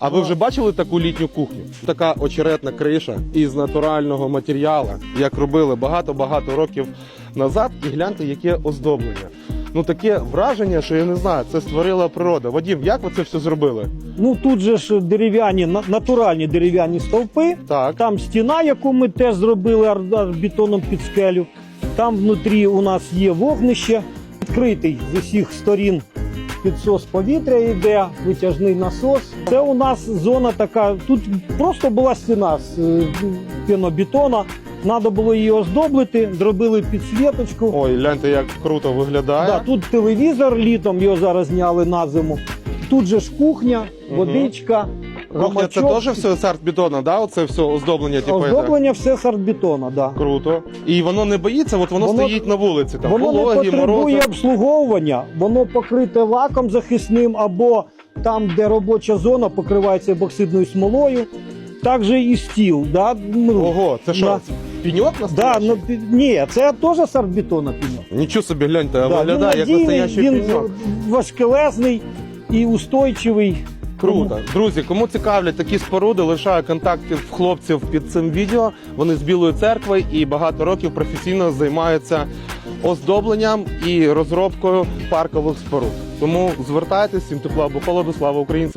А ви вже бачили таку літню кухню? Така очеретна криша із натурального матеріалу, як робили багато-багато років назад, і гляньте, яке оздоблення. Ну таке враження, що я не знаю, це створила природа. Вадім, як ви це все зробили? Ну тут же ж дерев'яні, на- натуральні дерев'яні стовпи. Так. Там стіна, яку ми теж зробили ар- ар- бетоном під скелю. Там внутрі у нас є вогнище, відкритий з усіх сторін підсос повітря йде, витяжний насос. Це у нас зона така. Тут просто була стіна з е, пінобетона. Треба було її оздоблити, зробили підсвіточку. Ой, гляньте, як круто виглядає. Да, тут телевізор літом його зараз зняли на зиму. Тут же ж кухня, водичка, Кухня, це теж все з артбетона, да? Оце все оздоблення, типу. Оздоблення все з артбетона, да. Круто. І воно не боїться, от воно, Воно- стоїть на вулиці, там Воно не потребує морози. обслуговування, воно покрите лаком захисним або там, де робоча зона, покривається ебоксидною смолою. Так же і стіл. Да? Ну, Ого, це що? Да. Піньок Да, ну, ні, це теж з артбетона піньок. Нічого собі гляньте, а Да, виглядає як він надійний, настоящий він піньок. важкелезний і устойчивий. Круто. Друзі, кому цікавлять такі споруди, лишаю контактів хлопців під цим відео. Вони з Білої церкви і багато років професійно займаються оздобленням і розробкою паркових споруд. Тому звертайтесь, всім тепла або холоду, слава українцям!